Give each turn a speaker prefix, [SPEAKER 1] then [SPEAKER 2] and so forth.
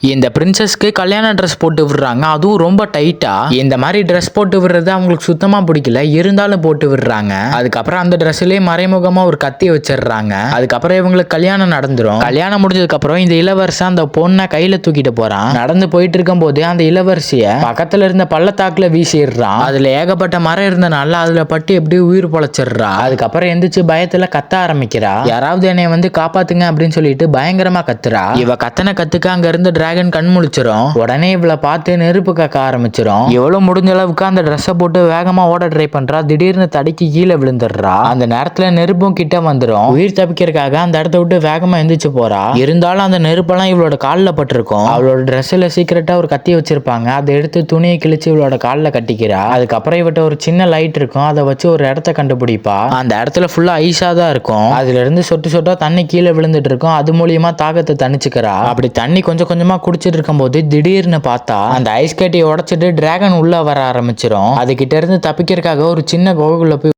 [SPEAKER 1] இந்த பிரின்சஸ்க்கு கல்யாண ட்ரெஸ் போட்டு விடுறாங்க. அதுவும் ரொம்ப டைட்டா இந்த மாதிரி ட்ரெஸ் போட்டு விடுறது அவங்களுக்கு சுத்தமா பிடிக்கல. இருந்தாலும் போட்டு விடுறாங்க. அதுக்கப்புறம் அந்த ட்ரெஸ்லயே மறைமுகமா ஒரு கத்தி வச்சிடுறாங்க. அதுக்கப்புறம் இவங்களுக்கு கல்யாணம் நடந்துரும். கல்யாணம் முடிஞ்சதுக்கு அப்புறம் இந்த இளவரசன் அந்த பொண்ணை கையில தூக்கிட்டு போறான். நடந்து போயிட்டு இருக்கும் போது அந்த இளவரசிய பக்கத்துல இருந்த பள்ளத்தாக்குல வீசிடுறான். அதுல ஏகப்பட்ட மரம் இருந்தனால அதுல பட்டு எப்படி உயிர் பொழைச்சிடுறா. அதுக்கப்புறம் எந்திரிச்சு பயத்துல கத்த ஆரம்பிக்கிறா. யாராவது என்னை வந்து காப்பாத்துங்க அப்படின்னு சொல்லிட்டு பயங்கரமா கத்துறா. இவ கத்தனை கத்துக்க அங்க இருந்து டிராகன் கண் முழிச்சிரும். உடனே இவளை பார்த்து நெருப்பு கக்க ஆரம்பிச்சிரும். எவ்வளவு முடிஞ்ச அளவுக்கு அந்த ட்ரெஸ்ஸை போட்டு வேகமா ஓட ட்ரை பண்றா. திடீர்னு தடிக்கு கீழே விழுந்துடுறா. அந்த நேரத்துல நெருப்பும் கிட்ட வந்துடும் உயிர் தப்பிக்கிறதுக்காக அந்த இடத்த விட்டு வேகமா எந்திரிச்சு போறா. இருந்தாலும் அந்த நெருப்பெல்லாம் இவளோட காலில் பட்டிருக்கும். அவளோட ட்ரெஸ்ஸில் சீக்கிரட்டா ஒரு கத்தி வச்சிருப்பாங்க. அதை எடுத்து துணியை கிழிச்சு இவளோட காலில் கட்டிக்கிறா. அதுக்கப்புறம் இவட்ட ஒரு சின்ன லைட் இருக்கும். அதை வச்சு ஒரு இடத்த கண்டுபிடிப்பா. அந்த இடத்துல ஃபுல்லா ஐஸா தான் இருக்கும். அதுல இருந்து சொட்டு சொட்டா தண்ணி கீழே விழுந்துட்டு இருக்கும். அது மூலியமா தாகத்தை தணிச்சுக்கிறா. அப்படி தண்ணி கொஞ்சம் கொஞ்சமா குடிச்சிட்டு இருக்கும்போது திடீர்னு பார்த்தா அந்த ஐஸ் கட்டியை உடைச்சிட்டு டிராகன் உள்ள வர ஆரம்பிச்சிடும் அது கிட்ட இருந்து தப்பிக்கிறதுக்காக ஒரு சின்ன குகைக்குள்ள போய்